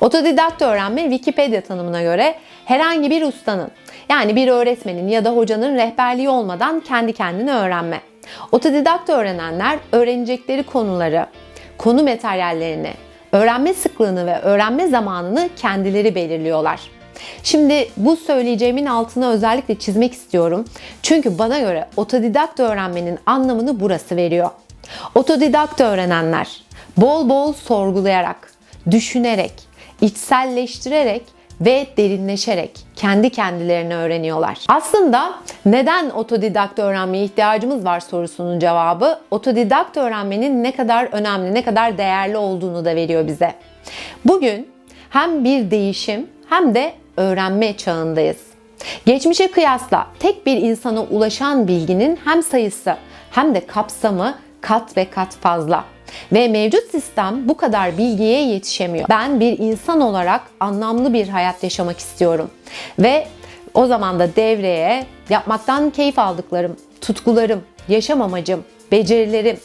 Otodidakt öğrenme Wikipedia tanımına göre herhangi bir ustanın yani bir öğretmenin ya da hocanın rehberliği olmadan kendi kendine öğrenme. Otodidakt öğrenenler öğrenecekleri konuları, konu materyallerini, öğrenme sıklığını ve öğrenme zamanını kendileri belirliyorlar. Şimdi bu söyleyeceğimin altına özellikle çizmek istiyorum. Çünkü bana göre otodidakt öğrenmenin anlamını burası veriyor. Otodidakt öğrenenler bol bol sorgulayarak, düşünerek, içselleştirerek ve derinleşerek kendi kendilerini öğreniyorlar. Aslında neden otodidakt öğrenmeye ihtiyacımız var sorusunun cevabı otodidakt öğrenmenin ne kadar önemli, ne kadar değerli olduğunu da veriyor bize. Bugün hem bir değişim hem de öğrenme çağındayız. Geçmişe kıyasla tek bir insana ulaşan bilginin hem sayısı hem de kapsamı kat ve kat fazla. Ve mevcut sistem bu kadar bilgiye yetişemiyor. Ben bir insan olarak anlamlı bir hayat yaşamak istiyorum. Ve o zaman da devreye yapmaktan keyif aldıklarım, tutkularım, yaşam amacım, becerilerim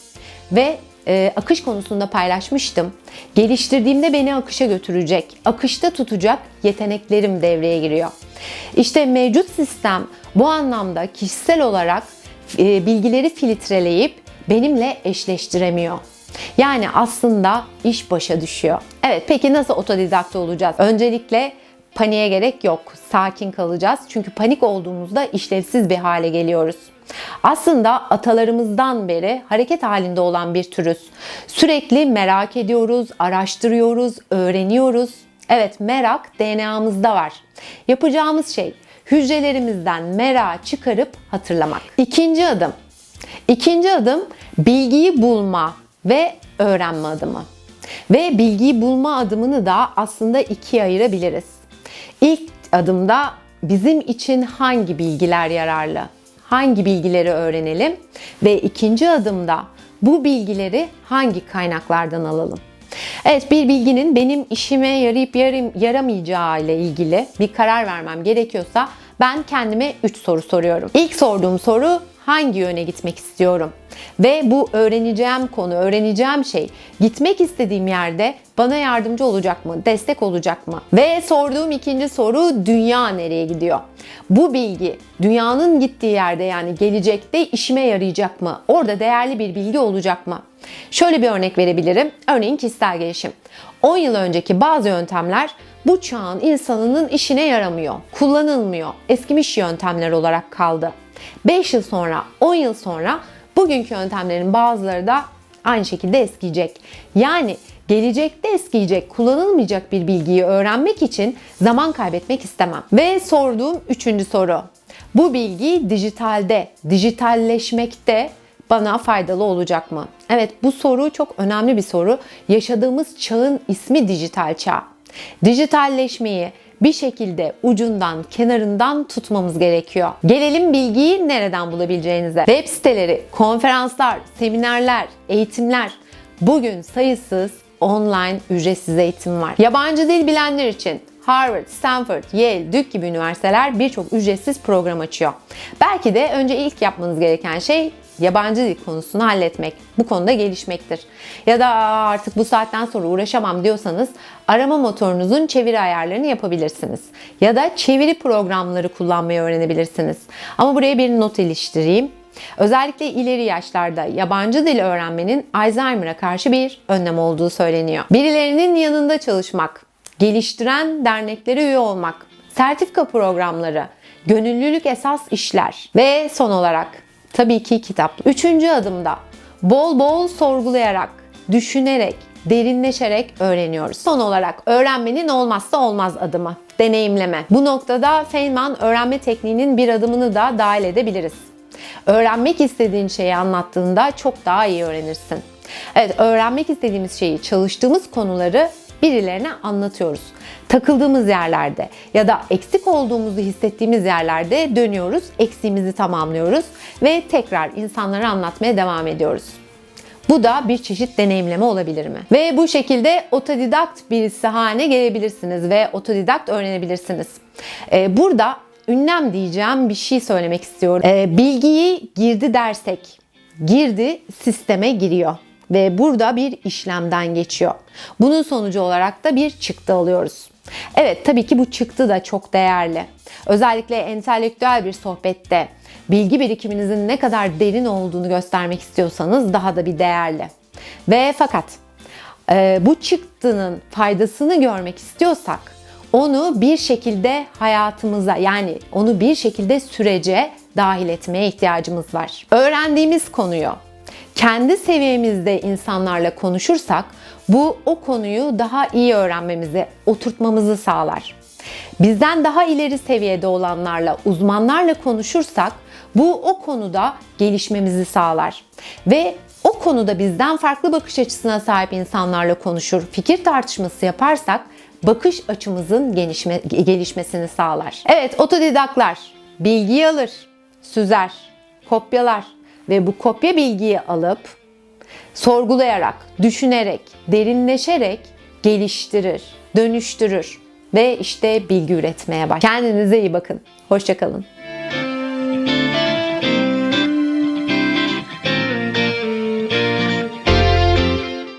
ve e, akış konusunda paylaşmıştım. Geliştirdiğimde beni akışa götürecek, akışta tutacak yeteneklerim devreye giriyor. İşte mevcut sistem bu anlamda kişisel olarak e, bilgileri filtreleyip benimle eşleştiremiyor. Yani aslında iş başa düşüyor. Evet peki nasıl otodidakt olacağız? Öncelikle paniğe gerek yok. Sakin kalacağız. Çünkü panik olduğumuzda işlevsiz bir hale geliyoruz. Aslında atalarımızdan beri hareket halinde olan bir türüz. Sürekli merak ediyoruz, araştırıyoruz, öğreniyoruz. Evet merak DNA'mızda var. Yapacağımız şey hücrelerimizden merak çıkarıp hatırlamak. İkinci adım. İkinci adım bilgiyi bulma ve öğrenme adımı. Ve bilgiyi bulma adımını da aslında ikiye ayırabiliriz. İlk adımda bizim için hangi bilgiler yararlı? Hangi bilgileri öğrenelim? Ve ikinci adımda bu bilgileri hangi kaynaklardan alalım? Evet bir bilginin benim işime yarayıp yarım, yaramayacağı ile ilgili bir karar vermem gerekiyorsa ben kendime 3 soru soruyorum. İlk sorduğum soru hangi yöne gitmek istiyorum? Ve bu öğreneceğim konu, öğreneceğim şey gitmek istediğim yerde bana yardımcı olacak mı? Destek olacak mı? Ve sorduğum ikinci soru dünya nereye gidiyor? Bu bilgi dünyanın gittiği yerde yani gelecekte işime yarayacak mı? Orada değerli bir bilgi olacak mı? Şöyle bir örnek verebilirim. Örneğin kişisel gelişim. 10 yıl önceki bazı yöntemler bu çağın insanının işine yaramıyor, kullanılmıyor, eskimiş yöntemler olarak kaldı. 5 yıl sonra, 10 yıl sonra bugünkü yöntemlerin bazıları da aynı şekilde eskiyecek. Yani gelecekte eskiyecek, kullanılmayacak bir bilgiyi öğrenmek için zaman kaybetmek istemem. Ve sorduğum üçüncü soru. Bu bilgi dijitalde, dijitalleşmekte bana faydalı olacak mı? Evet bu soru çok önemli bir soru. Yaşadığımız çağın ismi dijital çağ. Dijitalleşmeyi bir şekilde ucundan, kenarından tutmamız gerekiyor. Gelelim bilgiyi nereden bulabileceğinize. Web siteleri, konferanslar, seminerler, eğitimler bugün sayısız online ücretsiz eğitim var. Yabancı dil bilenler için Harvard, Stanford, Yale, Duke gibi üniversiteler birçok ücretsiz program açıyor. Belki de önce ilk yapmanız gereken şey yabancı dil konusunu halletmek. Bu konuda gelişmektir. Ya da artık bu saatten sonra uğraşamam diyorsanız arama motorunuzun çeviri ayarlarını yapabilirsiniz. Ya da çeviri programları kullanmayı öğrenebilirsiniz. Ama buraya bir not iliştireyim. Özellikle ileri yaşlarda yabancı dil öğrenmenin Alzheimer'a karşı bir önlem olduğu söyleniyor. Birilerinin yanında çalışmak, geliştiren derneklere üye olmak, sertifika programları, gönüllülük esas işler ve son olarak tabii ki kitap. Üçüncü adımda bol bol sorgulayarak, düşünerek, derinleşerek öğreniyoruz. Son olarak öğrenmenin olmazsa olmaz adımı, deneyimleme. Bu noktada Feynman öğrenme tekniğinin bir adımını da dahil edebiliriz. Öğrenmek istediğin şeyi anlattığında çok daha iyi öğrenirsin. Evet, öğrenmek istediğimiz şeyi, çalıştığımız konuları birilerine anlatıyoruz. Takıldığımız yerlerde ya da eksik olduğumuzu hissettiğimiz yerlerde dönüyoruz, eksiğimizi tamamlıyoruz ve tekrar insanlara anlatmaya devam ediyoruz. Bu da bir çeşit deneyimleme olabilir mi? Ve bu şekilde otodidakt birisi haline gelebilirsiniz ve otodidakt öğrenebilirsiniz. Ee, burada ünlem diyeceğim bir şey söylemek istiyorum. Ee, bilgiyi girdi dersek, girdi sisteme giriyor. Ve burada bir işlemden geçiyor. Bunun sonucu olarak da bir çıktı alıyoruz. Evet tabii ki bu çıktı da çok değerli. Özellikle entelektüel bir sohbette bilgi birikiminizin ne kadar derin olduğunu göstermek istiyorsanız daha da bir değerli. Ve fakat e, bu çıktının faydasını görmek istiyorsak onu bir şekilde hayatımıza yani onu bir şekilde sürece dahil etmeye ihtiyacımız var. Öğrendiğimiz konuyu kendi seviyemizde insanlarla konuşursak bu o konuyu daha iyi öğrenmemizi, oturtmamızı sağlar. Bizden daha ileri seviyede olanlarla, uzmanlarla konuşursak bu o konuda gelişmemizi sağlar. Ve o konuda bizden farklı bakış açısına sahip insanlarla konuşur, fikir tartışması yaparsak bakış açımızın gelişme, gelişmesini sağlar. Evet, otodidaktlar bilgiyi alır, süzer, kopyalar ve bu kopya bilgiyi alıp sorgulayarak, düşünerek, derinleşerek geliştirir, dönüştürür ve işte bilgi üretmeye başlar. Kendinize iyi bakın. Hoşçakalın.